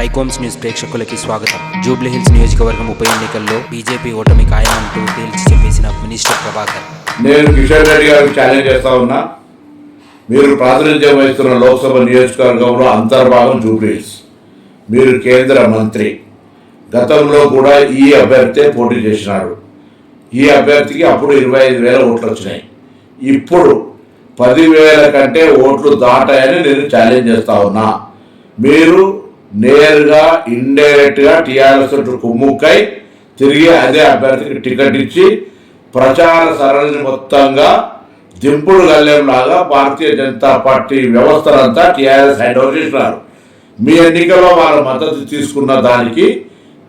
Trichomes news ప్రేక్షకులకి స్వాగతం. జూబ్లీహిల్స్ నియోజకవర్గం ఉప ఎన్నికల్లో బీజేపీ ఓటమి ఖాయమంటూ తేల్చి చెప్పేసిన మినిస్టర్ ప్రభాకర్. నేను కిషన్ రెడ్డి గారికి ఛాలెంజ్ చేస్తా ఉన్నా. మీరు ప్రాతినిధ్యం వహిస్తున్న లోక్సభ నియోజకవర్గంలో అంతర్భాగం జూబ్లీహిల్స్ మీరు కేంద్ర మంత్రి. గతంలో కూడా ఈ అభ్యర్థి పోటీ చేసినాడు. ఈ అభ్యర్థికి అప్పుడు ఇరవై ఐదు వేల ఓట్లు వచ్చినాయి. ఇప్పుడు పదివేల కంటే ఓట్లు దాటాయని నేను ఛాలెంజ్ చేస్తా ఉన్నా. మీరు నేరుగా ఇండైరెక్ట్గా టీఆర్ఎస్ తోటి కుమ్ముక్కై తిరిగి అదే అభ్యర్థికి టికెట్ ఇచ్చి ప్రచార సరళిని మొత్తంగా దింపుడు గల్లెంలాగా భారతీయ జనతా పార్టీ వ్యవస్థనంతా టీఆర్ఎస్ హ్యాండ్ ఓవర్ చేసినారు. మీ ఎన్నికల్లో వాళ్ళ మద్దతు తీసుకున్న దానికి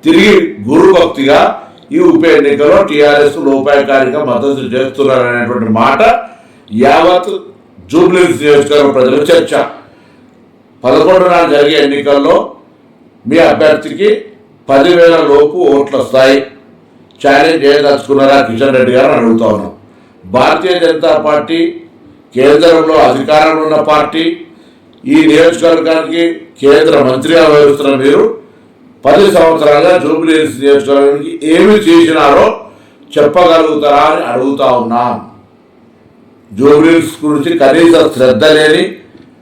తిరిగి గురుభక్తిగా ఈ ఉప ఎన్నికలో టీఆర్ఎస్ లోపాయకారిగా మద్దతు చేస్తున్నారు అనేటువంటి మాట యావత్ జూబ్లీ నియోజకవర్గ ప్రజల చర్చ. పదకొండు నాడు జరిగే ఎన్నికల్లో మీ అభ్యర్థికి పదివేల లోపు ఓట్లు వస్తాయి. ఛాలెంజ్ చేయదలుచుకున్నారా? కిషన్ రెడ్డి గారు అడుగుతా ఉన్నాం. భారతీయ జనతా పార్టీ కేంద్రంలో అధికారంలో ఉన్న పార్టీ ఈ నియోజకవర్గానికి కేంద్ర మంత్రిగా వ్యవహరిస్తున్న మీరు పది సంవత్సరాలుగా జూబ్లీ నియోజకవర్గానికి ఏమి చేసినారో చెప్పగలుగుతారా అని అడుగుతా ఉన్నాం. జూబ్లీస్ గురించి కనీస శ్రద్ధ లేని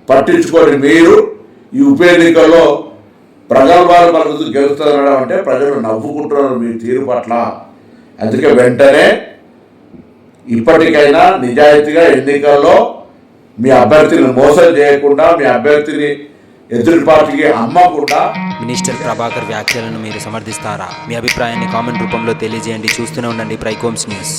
పట్టించుకొని మీరు ఈ ఉప ఎన్నికల్లో ప్రగల్భాలు పలుకుతూ గెలుస్తున్నారడం అంటే ప్రజలు నవ్వుకుంటున్నారు మీ తీరు పట్ల. అందుకే వెంటనే ఇప్పటికైనా నిజాయితీగా ఎన్నికల్లో మీ అభ్యర్థిని మోసం చేయకుండా మీ అభ్యర్థిని ఎదురు పార్టీకి అమ్మకుండా మినిస్టర్ ప్రభాకర్ వ్యాఖ్యలను మీరు సమర్థిస్తారా? మీ అభిప్రాయాన్ని కామెంట్ రూపంలో తెలియజేయండి. చూస్తూనే ఉండండి ప్రైకోమ్స్ న్యూస్.